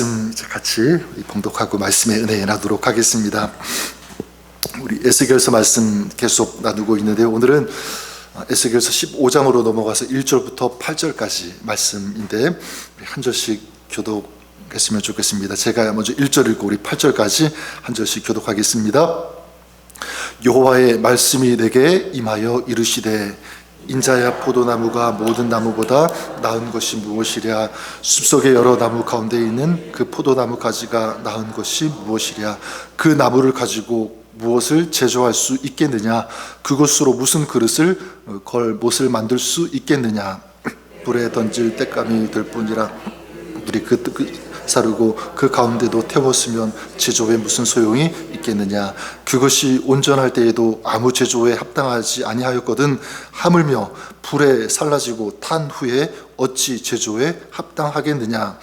말씀 같이 봉독하고 말씀의 은혜에 나도록 하겠습니다. 우리 에스겔서 말씀 계속 나누고 있는데 오늘은 에스겔서 15장으로 넘어가서 1절부터 8절까지 말씀인데 한 절씩 교독했으면 좋겠습니다. 제가 먼저 1절 읽고 우리 8절까지 한 절씩 교독하겠습니다. 여호와의 말씀이 내게 임하여 이르시되 인자야 포도나무가 모든 나무보다 나은 것이 무엇이랴? 숲속의 여러 나무 가운데 있는 그 포도나무 가지가 나은 것이 무엇이랴? 그 나무를 가지고 무엇을 제조할 수 있겠느냐? 그것으로 무슨 그릇을 어, 걸 못을 만들 수 있겠느냐? 불에 던질 때감이 될 뿐이라 우리 그, 그 사르고 그 가운데도 태웠으면 제조에 무슨 소용이 있겠느냐. 그것이 온전할 때에도 아무 제조에 합당하지 아니하였거든 하물며 불에 살라지고 탄 후에 어찌 제조에 합당하겠느냐.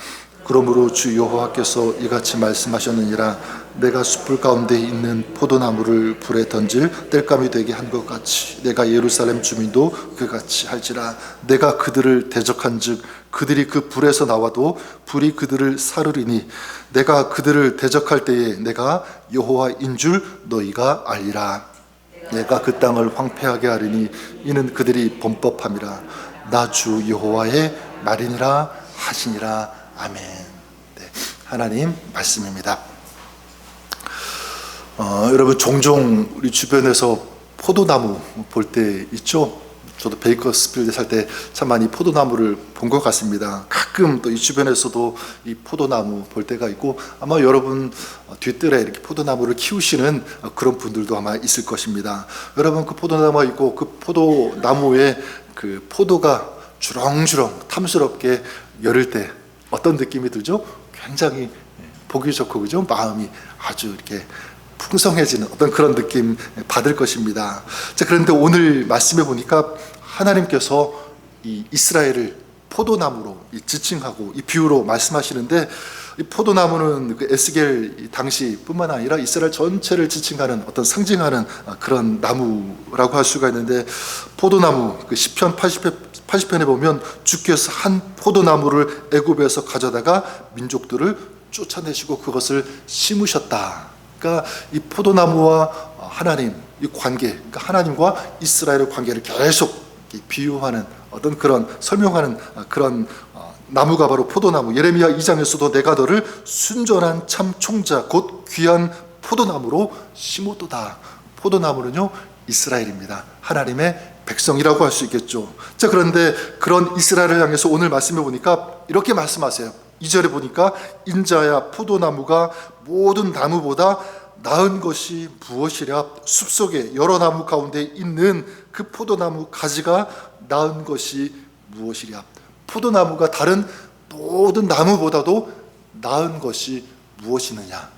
그러므로 주 여호와께서 이같이 말씀하셨느니라 내가 숲을 가운데 있는 포도나무를 불에 던질 땔감이 되게 한 것 같이 내가 예루살렘 주민도 그같이 할지라 내가 그들을 대적한즉 그들이 그 불에서 나와도 불이 그들을 사르리니 내가 그들을 대적할 때에 내가 여호와인 줄 너희가 알리라 내가 그 땅을 황폐하게 하리니 이는 그들이 범법함이라 나 주 여호와의 말이니라 하시니라 아멘. 네, 하나님 말씀입니다. 어, 여러분 종종 우리 주변에서 포도나무 볼 때 있죠? 저도 베이커스필드 살 때 참 많이 포도나무를 본 것 같습니다. 가끔 또 이 주변에서도 이 포도나무 볼 때가 있고 아마 여러분 뒤뜰에 이렇게 포도나무를 키우시는 그런 분들도 아마 있을 것입니다. 여러분 그 포도나무가 있고 그 포도나무에 그 포도가 주렁주렁 탐스럽게 열을 때 어떤 느낌이 들죠? 굉장히 보기 좋고 그죠? 마음이 아주 이렇게 풍성해지는 어떤 그런 느낌 받을 것입니다. 자, 그런데 오늘 말씀해 보니까 하나님께서 이 이스라엘을 포도나무로 이 지칭하고 이 비유로 말씀하시는데 이 포도나무는 그 에스겔 당시뿐만 아니라 이스라엘 전체를 지칭하는 어떤 상징하는 그런 나무라고 할 수가 있는데 포도나무 그 시편 80편 80편에 보면 주께서 한 포도나무를 애굽에서 가져다가 민족들을 쫓아내시고 그것을 심으셨다. 그러니까 이 포도나무와 하나님 이 관계, 그러니까 하나님과 이스라엘의 관계를 계속 비유하는 어떤 그런 설명하는 그런 나무가 바로 포도나무. 예레미야 2장에서도 내가 너를 순전한 참 총자 곧 귀한 포도나무로 심었도다. 포도나무는요 이스라엘입니다. 하나님의 백성이라고 할 수 있겠죠. 자 그런데 그런 이스라엘을 향해서 오늘 말씀해 보니까 이렇게 말씀하세요. 2절에 보니까 인자야 포도나무가 모든 나무보다 나은 것이 무엇이랴? 숲속에 여러 나무 가운데 있는 그 포도나무 가지가 나은 것이 무엇이랴? 포도나무가 다른 모든 나무보다도 나은 것이 무엇이느냐?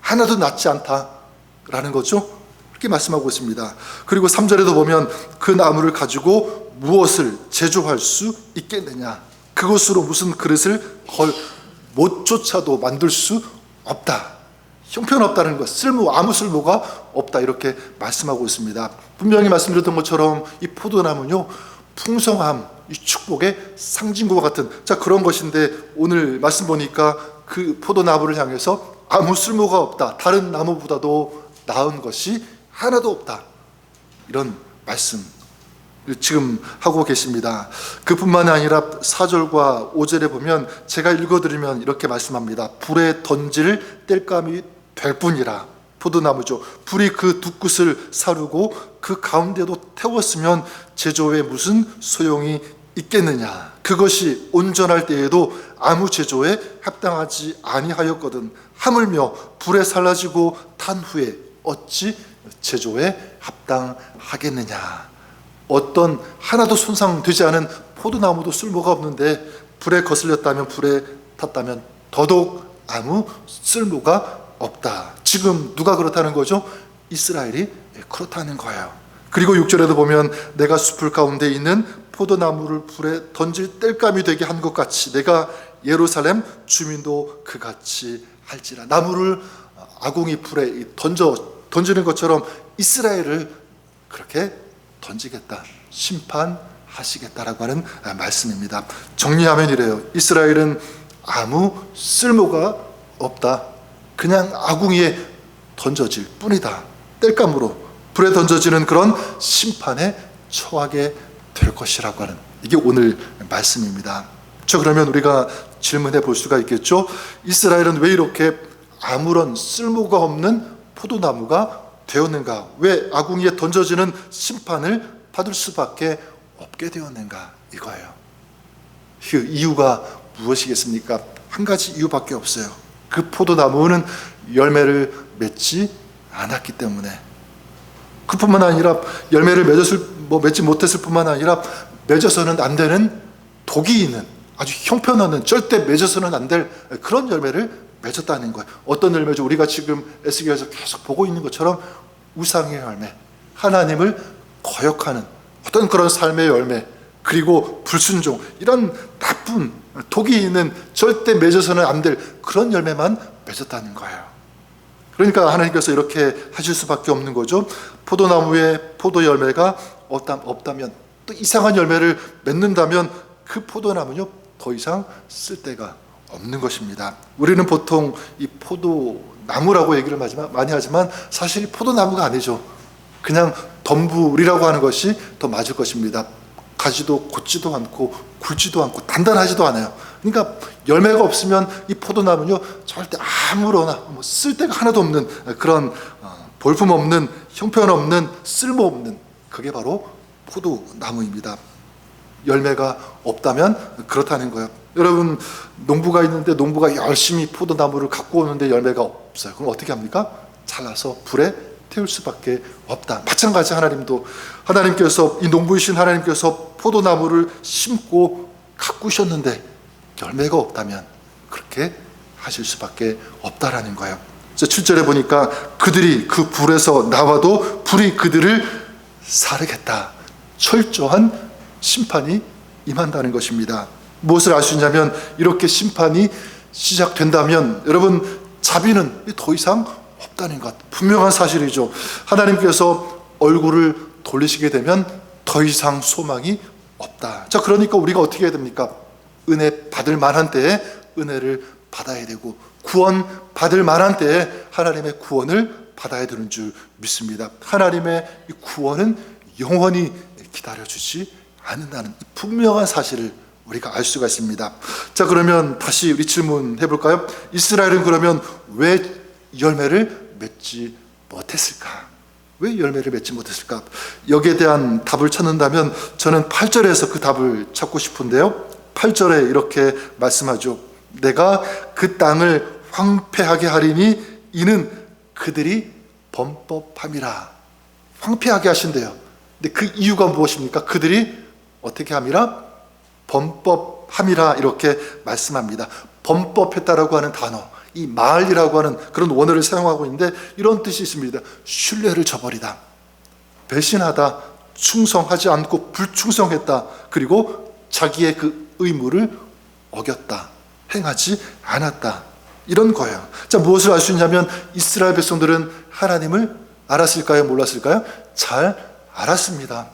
하나도 낫지 않다라는 거죠? 이렇게 말씀하고 있습니다. 그리고 3절에도 보면 그 나무를 가지고 무엇을 제조할 수 있겠느냐 그것으로 무슨 그릇을 걸 못조차도 만들 수 없다. 형편없다는 것, 쓸모 아무 쓸모가 없다 이렇게 말씀하고 있습니다. 분명히 말씀드렸던 것처럼 이 포도나무는요 풍성함, 이 축복의 상징과 같은 자 그런 것인데 오늘 말씀 보니까 그 포도나무를 향해서 아무 쓸모가 없다. 다른 나무보다도 나은 것이 하나도 없다. 이런 말씀 지금 하고 계십니다. 그뿐만 아니라 4절과 5절에 보면 제가 읽어드리면 이렇게 말씀합니다. 불에 던질 땔감이 될 뿐이라 포도나무죠. 불이 그 두 끝을 사르고 그 가운데도 태웠으면 제조에 무슨 소용이 있겠느냐. 그것이 온전할 때에도 아무 제조에 합당하지 아니하였거든. 하물며 불에 살라지고 탄 후에 어찌 제조에 합당하겠느냐. 어떤 하나도 손상되지 않은 포도나무도 쓸모가 없는데 불에 거슬렸다면 불에 탔다면 더더욱 아무 쓸모가 없다. 지금 누가 그렇다는 거죠? 이스라엘이 그렇다는 거예요. 그리고 6절에도 보면 내가 숲을 가운데 있는 포도나무를 불에 던질 땔감이 되게 한 것 같이 내가 예루살렘 주민도 그같이 할지라 나무를 아궁이 불에 던져 던지는 것처럼 이스라엘을 그렇게 던지겠다. 심판하시겠다라고 하는 말씀입니다. 정리하면 이래요. 이스라엘은 아무 쓸모가 없다. 그냥 아궁이에 던져질 뿐이다. 땔감으로 불에 던져지는 그런 심판에 처하게 될 것이라고 하는 이게 오늘 말씀입니다. 저 그러면 우리가 질문해 볼 수가 있겠죠? 이스라엘은 왜 이렇게 아무런 쓸모가 없는 포도나무가 되었는가? 왜 아궁이에 던져지는 심판을 받을 수밖에 없게 되었는가? 이거예요. 그 이유가 무엇이겠습니까? 한 가지 이유밖에 없어요. 그 포도나무는 열매를 맺지 않았기 때문에 그뿐만 아니라 열매를 맺었을 뭐 맺지 못했을 뿐만 아니라 맺어서는 안 되는 독이 있는 아주 형편없는 절대 맺어서는 안 될 그런 열매를 맺었다는 거예요. 어떤 열매죠? 우리가 지금 에스겔에서 계속 보고 있는 것처럼 우상의 열매, 하나님을 거역하는 어떤 그런 삶의 열매, 그리고 불순종 이런 나쁜 독이 있는 절대 맺어서는 안 될 그런 열매만 맺었다는 거예요. 그러니까 하나님께서 이렇게 하실 수밖에 없는 거죠. 포도나무에 포도 열매가 없다, 없다면 또 이상한 열매를 맺는다면 그 포도나무는요 더 이상 쓸 데가 없는 것입니다. 우리는 보통 이 포도나무라고 얘기를 많이 하지만 사실 이 포도나무가 아니죠. 그냥 덤불이라고 하는 것이 더 맞을 것입니다. 가지도 곧지도 않고 굵지도 않고 단단하지도 않아요. 그러니까 열매가 없으면 이 포도나무는요 절대 아무러나 뭐 쓸데가 하나도 없는 그런 어, 볼품 없는 형편 없는 쓸모 없는 그게 바로 포도나무입니다. 열매가 없다면 그렇다는 거예요. 여러분 농부가 있는데 농부가 열심히 포도나무를 갖고 오는데 열매가 없어요. 그럼 어떻게 합니까? 잘라서 불에 태울 수밖에 없다. 마찬가지 하나님도 하나님께서 이 농부이신 하나님께서 포도나무를 심고 가꾸셨는데 열매가 없다면 그렇게 하실 수밖에 없다라는 거예요. 그래서 7절에 보니까 그들이 그 불에서 나와도 불이 그들을 사르겠다. 철저한 심판이 임한다는 것입니다. 무엇을 알 수 있냐면 이렇게 심판이 시작된다면 여러분 자비는 더 이상 없다는 것 분명한 사실이죠. 하나님께서 얼굴을 돌리시게 되면 더 이상 소망이 없다. 자 그러니까 우리가 어떻게 해야 됩니까? 은혜 받을 만한 때에 은혜를 받아야 되고 구원 받을 만한 때에 하나님의 구원을 받아야 되는 줄 믿습니다. 하나님의 이 구원은 영원히 기다려주지 않는다는 이 분명한 사실을 우리가 알 수가 있습니다. 자 그러면 다시 우리 질문 해 볼까요? 이스라엘은 그러면 왜 열매를 맺지 못했을까? 왜 열매를 맺지 못했을까? 여기에 대한 답을 찾는다면 저는 8절에서 그 답을 찾고 싶은데요. 8절에 이렇게 말씀하죠. 내가 그 땅을 황폐하게 하리니 이는 그들이 범법함이라. 황폐하게 하신대요. 근데 그 이유가 무엇입니까? 그들이 어떻게 함이라? 범법함이라 이렇게 말씀합니다. 범법했다라고 하는 단어, 이 마을이라고 하는 그런 원어를 사용하고 있는데 이런 뜻이 있습니다. 신뢰를 저버리다, 배신하다, 충성하지 않고 불충성했다, 그리고 자기의 그 의무를 어겼다, 행하지 않았다. 이런 거예요. 자, 무엇을 알 수 있냐면 이스라엘 백성들은 하나님을 알았을까요? 몰랐을까요? 잘 알았습니다.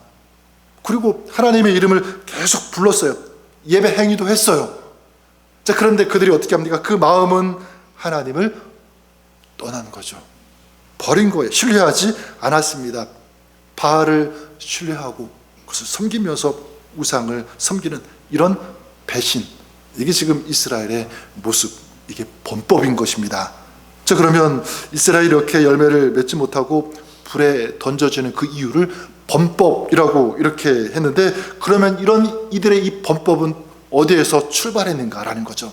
그리고 하나님의 이름을 계속 불렀어요. 예배 행위도 했어요. 자, 그런데 그들이 어떻게 합니까? 그 마음은 하나님을 떠난 거죠. 버린 거예요. 신뢰하지 않았습니다. 바알을 신뢰하고 그것을 섬기면서 우상을 섬기는 이런 배신. 이게 지금 이스라엘의 모습. 이게 범법인 것입니다. 자, 그러면 이스라엘이 이렇게 열매를 맺지 못하고 불에 던져지는 그 이유를 범법이라고 이렇게 했는데 그러면 이런 이들의 이 범법은 어디에서 출발했는가라는 거죠.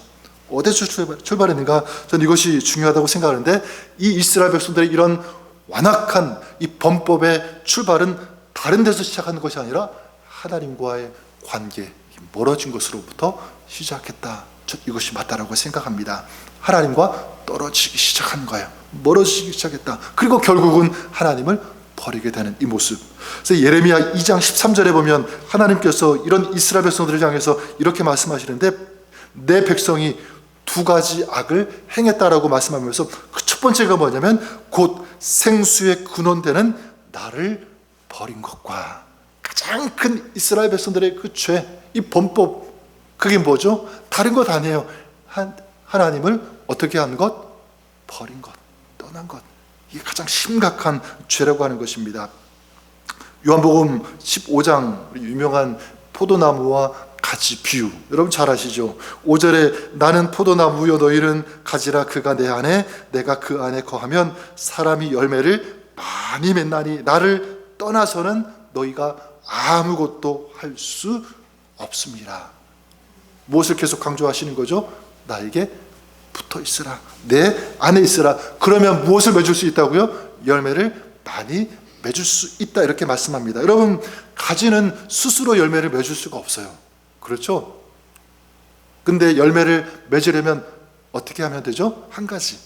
어디서 출발, 출발 했는가? 저는 이것이 중요하다고 생각하는데 이 이스라엘 백성들의 이런 완악한 이 범법의 출발은 다른 데서 시작하는 것이 아니라 하나님과의 관계, 멀어진 것으로부터 시작했다. 저 이것이 맞다라고 생각합니다. 하나님과 떨어지기 시작한 거예요. 멀어지기 시작했다. 그리고 결국은 하나님을 버리게 되는 이 모습. 그래서 예레미야 2장 13절에 보면 하나님께서 이런 이스라엘 백성들을 향해서 이렇게 말씀하시는데 내 백성이 두 가지 악을 행했다라고 말씀하면서 그 첫 번째가 뭐냐면 곧 생수의 근원되는 나를 버린 것과 가장 큰 이스라엘 백성들의 그 죄, 이 범법 그게 뭐죠? 다른 것 아니에요. 한, 하나님을 어떻게 한 것? 버린 것, 떠난 것. 이게 가장 심각한 죄라고 하는 것입니다. 요한복음 15장 유명한 포도나무와 가지 비유 여러분 잘 아시죠? 5절에 나는 포도나무요 너희는 가지라 그가 내 안에 내가 그 안에 거하면 사람이 열매를 많이 맺나니 나를 떠나서는 너희가 아무것도 할 수 없습니다. 무엇을 계속 강조하시는 거죠? 나에게 붙어 있으라. 내 안에 있으라. 그러면 무엇을 맺을 수 있다고요? 열매를 많이 맺을 수 있다. 이렇게 말씀합니다. 여러분, 가지는 스스로 열매를 맺을 수가 없어요. 그렇죠? 근데 열매를 맺으려면 어떻게 하면 되죠? 한 가지.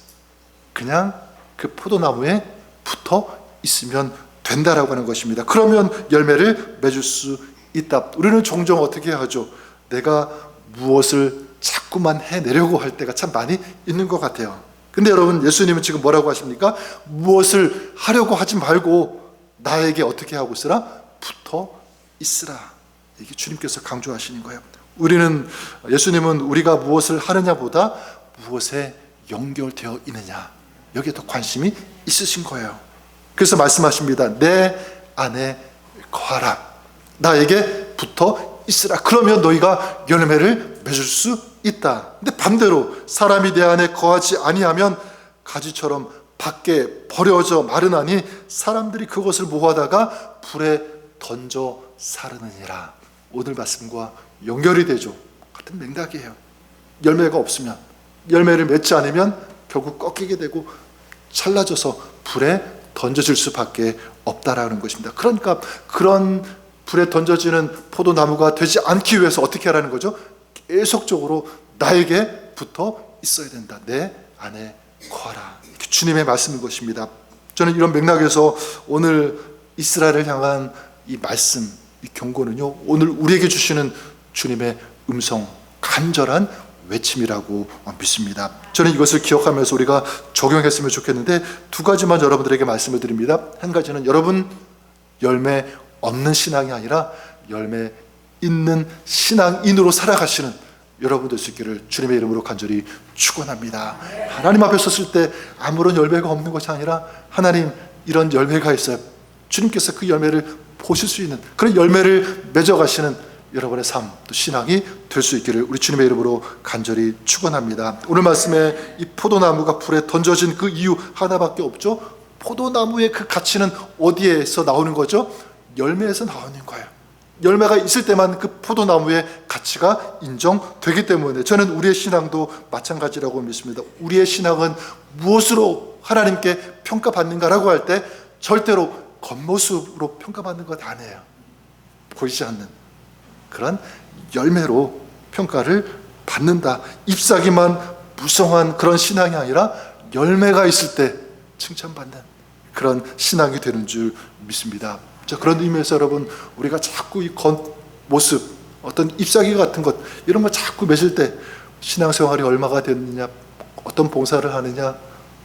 그냥 그 포도나무에 붙어 있으면 된다라고 하는 것입니다. 그러면 열매를 맺을 수 있다. 우리는 종종 어떻게 하죠? 내가 무엇을 자꾸만 해내려고 할 때가 참 많이 있는 것 같아요. 근데 여러분, 예수님은 지금 뭐라고 하십니까? 무엇을 하려고 하지 말고 나에게 어떻게 하고 있으라? 붙어 있으라. 이게 주님께서 강조하시는 거예요. 우리는, 예수님은 우리가 무엇을 하느냐보다 무엇에 연결되어 있느냐. 여기에 더 관심이 있으신 거예요. 그래서 말씀하십니다. 내 안에 거하라. 나에게 붙어 있으라. 그러면 너희가 열매를 맺을 수 있다. 근데 반대로 사람이 내 안에 거하지 아니하면 가지처럼 밖에 버려져 마르나니 사람들이 그것을 모아다가 불에 던져 사르느니라. 오늘 말씀과 연결이 되죠. 같은 맥락이에요. 열매가 없으면 열매를 맺지 않으면 결국 꺾이게 되고 찰라져서 불에 던져질 수밖에 없다라는 것입니다. 그러니까 그런 불에 던져지는 포도나무가 되지 않기 위해서 어떻게 하라는 거죠? 계속적으로 나에게 붙어 있어야 된다. 내 안에 거하라. 주님의 말씀인 것입니다. 저는 이런 맥락에서 오늘 이스라엘을 향한 이 말씀, 이 경고는요, 오늘 우리에게 주시는 주님의 음성, 간절한 외침이라고 믿습니다. 저는 이것을 기억하면서 우리가 적용했으면 좋겠는데 두 가지만 여러분들에게 말씀을 드립니다. 한 가지는 여러분 열매 없는 신앙이 아니라 열매 있는 신앙인으로 살아가시는 여러분 있기를 주님의 이름으로 간절히 축원합니다. 하나님 앞에 섰을 때 아무런 열매가 없는 것이 아니라 하나님 이런 열매가 있어요. 주님께서 그 열매를 보실 수 있는 그런 열매를 맺어가시는 여러분의 삶, 또 신앙이 될 수 있기를 우리 주님의 이름으로 간절히 축원합니다. 오늘 말씀에 이 포도나무가 불에 던져진 그 이유 하나밖에 없죠. 포도나무의 그 가치는 어디에서 나오는 거죠? 열매에서 나오는 거예요. 열매가 있을 때만 그 포도나무의 가치가 인정되기 때문에 저는 우리의 신앙도 마찬가지라고 믿습니다. 우리의 신앙은 무엇으로 하나님께 평가받는가라고 할 때 절대로 겉모습으로 평가받는 것 아니에요. 보이지 않는 그런 열매로 평가를 받는다. 잎사귀만 무성한 그런 신앙이 아니라 열매가 있을 때 칭찬받는 그런 신앙이 되는 줄 믿습니다. 자, 그런 의미에서 여러분, 우리가 자꾸 이 겉 모습, 어떤 잎사귀 같은 것, 이런 거 자꾸 맺을 때 신앙생활이 얼마가 됐느냐, 어떤 봉사를 하느냐,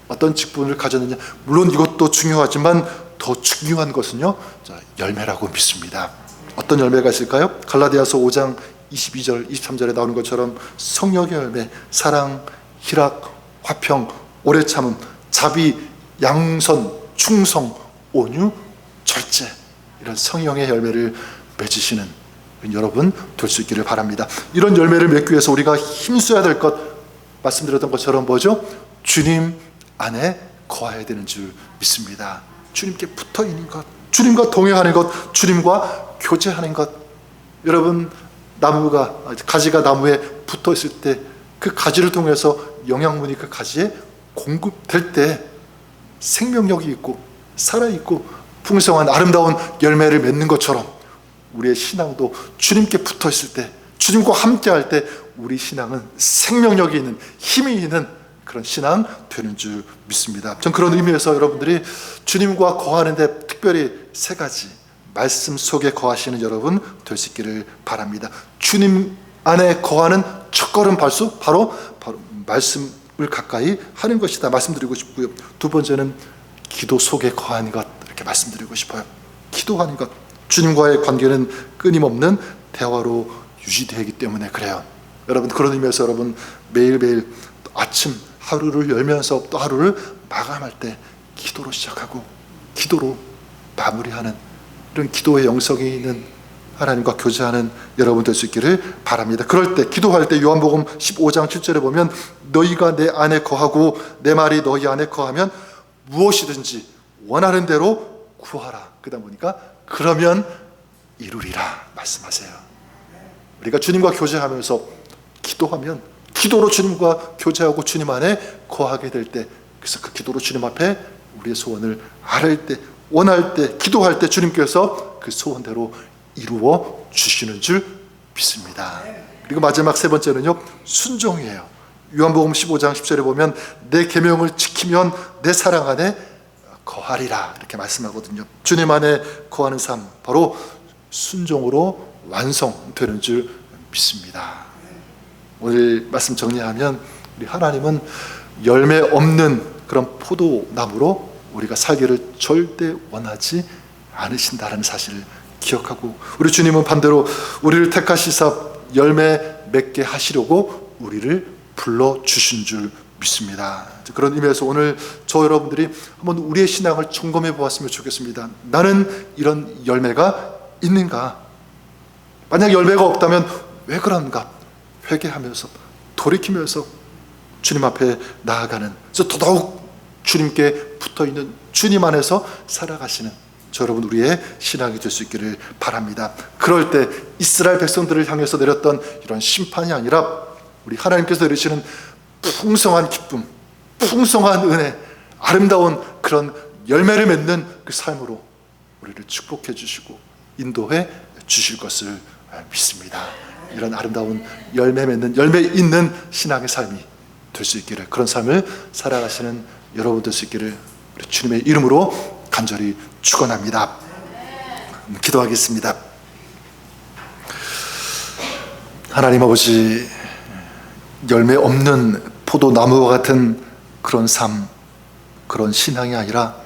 어떤 직분을 가졌느냐, 물론 이것도 중요하지만 더 중요한 것은요, 자, 열매라고 믿습니다. 어떤 열매가 있을까요? 갈라디아서 5장 22절, 23절에 나오는 것처럼 성령의 열매, 사랑, 희락, 화평, 오래 참음, 자비, 양선, 충성, 온유, 절제 이런 성령의 열매를 맺으시는 여러분 될 수 있기를 바랍니다. 이런 열매를 맺기 위해서 우리가 힘써야 될 것 말씀드렸던 것처럼 뭐죠? 주님 안에 거해야 되는 줄 믿습니다. 주님께 붙어 있는 것, 주님과 동행하는 것, 주님과 교제하는 것. 여러분 나무가 가지가 나무에 붙어 있을 때 그 가지를 통해서 영양분이 그 가지에 공급될 때 생명력이 있고 살아 있고 풍성한 아름다운 열매를 맺는 것처럼 우리의 신앙도 주님께 붙어 있을 때 주님과 함께 할 때 우리 신앙은 생명력이 있는 힘이 있는 그런 신앙 되는 줄 믿습니다. 전 그런 의미에서 여러분들이 주님과 거하는데 특별히 세 가지 말씀 속에 거하시는 여러분 될 수 있기를 바랍니다. 주님 안에 거하는 첫 걸음 발수 바로 바로 말씀을 가까이 하는 것이다 말씀드리고 싶고요. 두 번째는 기도 속에 거하는 것 이렇게 말씀드리고 싶어요. 기도하는 것 주님과의 관계는 끊임없는 대화로 유지되기 때문에 그래요. 여러분 그런 의미에서 여러분 매일매일 아침 하루를 열면서 또 하루를 마감할 때 기도로 시작하고 기도로 마무리하는 이런 기도의 영성이 있는 하나님과 교제하는 여러분 될 수 있기를 바랍니다. 그럴 때 기도할 때 요한복음 15장 7절에 보면 너희가 내 안에 거하고 내 말이 너희 안에 거하면 무엇이든지 원하는 대로 구하라. 그러다 보니까 그러면 이루리라 말씀하세요. 우리가 주님과 교제하면서 기도하면 기도로 주님과 교제하고 주님 안에 거하게 될 때 그래서 그 기도로 주님 앞에 우리의 소원을 아뢰 때 원할 때 기도할 때 주님께서 그 소원대로 이루어 주시는 줄 믿습니다. 그리고 마지막 세 번째는요 순종이에요. 요한복음 15장 10절에 보면 내 계명을 지키면 내 사랑 안에 거하리라 이렇게 말씀하거든요. 주님 안에 거하는 삶 바로 순종으로 완성되는 줄 믿습니다. 오늘 말씀 정리하면 우리 하나님은 열매 없는 그런 포도나무로 우리가 살기를 절대 원하지 않으신다는 사실을 기억하고 우리 주님은 반대로 우리를 택하시사 열매 맺게 하시려고 우리를 불러 주신 줄 믿습니다. 그런 의미에서 오늘 저 여러분들이 한번 우리의 신앙을 점검해 보았으면 좋겠습니다. 나는 이런 열매가 있는가? 만약 열매가 없다면 왜 그런가? 회개하면서 돌이키면서 주님 앞에 나아가는 더더욱 주님께 붙어 있는 주님 안에서 살아가시는 저 여러분 우리의 신앙이 될 수 있기를 바랍니다. 그럴 때 이스라엘 백성들을 향해서 내렸던 이런 심판이 아니라 우리 하나님께서 내리시는 풍성한 기쁨, 풍성한 은혜, 아름다운 그런 열매를 맺는 그 삶으로 우리를 축복해 주시고 인도해 주실 것을 믿습니다. 이런 아름다운 열매 맺는 열매 있는 신앙의 삶이 될 수 있기를 그런 삶을 살아가시는 여러분 될 수 있기를 우리 주님의 이름으로 간절히 축원합니다. 기도하겠습니다. 하나님 아버지 열매 없는 포도나무와 같은 그런 삶, 그런 신앙이 아니라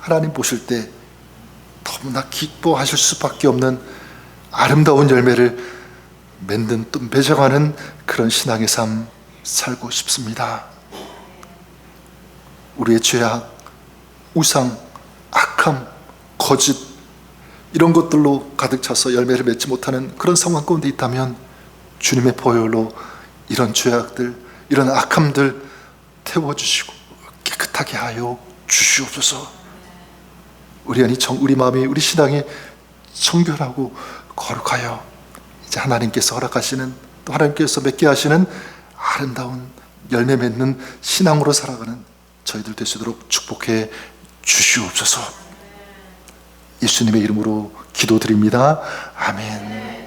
하나님 보실 때 너무나 기뻐하실 수밖에 없는 아름다운 열매를 맺는 또 맺어가는 그런 신앙의 삶 살고 싶습니다. 우리의 죄악, 우상, 악함, 거짓 이런 것들로 가득 차서 열매를 맺지 못하는 그런 상황 가운데 있다면 주님의 보혈로 이런 죄악들, 이런 악함들 태워주시고 깨끗하게 하여 주시옵소서. 우리 안이 정, 우리 마음이 우리 신앙이 청결하고 거룩하여 이제 하나님께서 허락하시는 또 하나님께서 맺게 하시는 아름다운 열매 맺는 신앙으로 살아가는 저희들 되시도록 축복해 주시옵소서. 예수님의 이름으로 기도드립니다. 아멘.